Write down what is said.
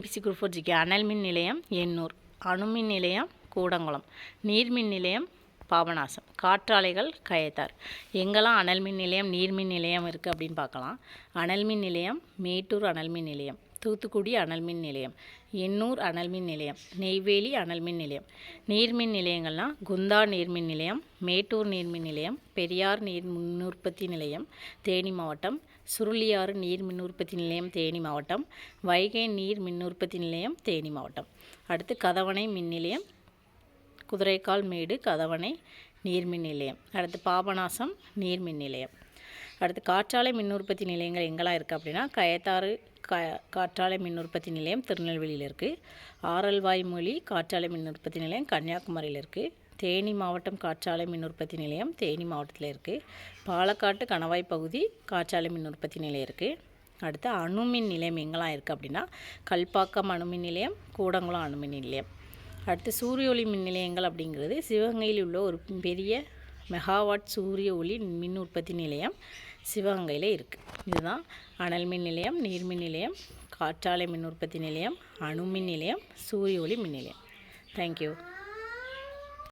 PC group four GK அனல் மின் நிலையம் எண்ணூர். அணுமின் நிலையம் கூடங்குளம். நீர்மின் நிலையம் பாபநாசம். காற்றாலைகள் கயத்தார். எங்கெல்லாம் அனல் மின் நிலையம் நீர்மின் நிலையம் இருக்குது அப்படின்னு பார்க்கலாம். அனல் மின் நிலையம் மேட்டூர் அனல் மின் நிலையம். தூத்துக்குடி அனல் மின் நிலையம் எண்ணூர் அனல் மின் நிலையம் நெய்வேலி அனல் மின் நிலையம். நீர்மின் நிலையங்கள்லாம் குந்தா நீர்மின் நிலையம் மேட்டூர் நீர்மின் நிலையம் பெரியார் நீர் மின் உற்பத்தி நிலையம் தேனி மாவட்டம் சுருளியாறு நீர் மின் உற்பத்தி நிலையம் தேனி மாவட்டம் வைகை நீர் மின் உற்பத்தி நிலையம் தேனி மாவட்டம். அடுத்து கதவணை மின் நிலையம் குதிரைக்கால் மேடு கதவணை நீர்மின் நிலையம். அடுத்து பாபநாசம் நீர்மின் நிலையம். அடுத்து காற்றாலை மின் உற்பத்தி நிலையங்கள் எங்கெல்லாம் இருக்குது அப்படின்னா கயத்தாறு கா காற்றாலை மின் உற்பத்தி நிலையம் திருநெல்வேலியில் இருக்குது ஆரல்வாய் மொழி காற்றாலை மின் உற்பத்தி நிலையம் கன்னியாகுமரியில் இருக்குது தேனி மாவட்டம் காற்றாலை மின் உற்பத்தி நிலையம் தேனி மாவட்டத்தில் இருக்குது பாலக்காட்டு கணவாய் பகுதி காற்றாலை மின் உற்பத்தி நிலையம் இருக்குது அடுத்து அணுமின் நிலையம் எங்கெல்லாம் இருக்குது அப்படின்னா கல்பாக்கம் அணுமின் நிலையம் கூடங்குளம் அணுமின் நிலையம். அடுத்து சூரிய ஒளி மின் நிலையங்கள் அப்படிங்கிறது சிவகங்கையில் உள்ள ஒரு பெரிய மெகாவாட் சூரிய ஒளி மின் உற்பத்தி நிலையம் சிவகங்கையில் இருக்குது இதுதான் அனல் மின் நிலையம் நீர்மின் நிலையம் காற்றாலை மின் உற்பத்தி நிலையம் அணுமின் நிலையம் சூரிய ஒளி மின் நிலையம். தேங்க்யூ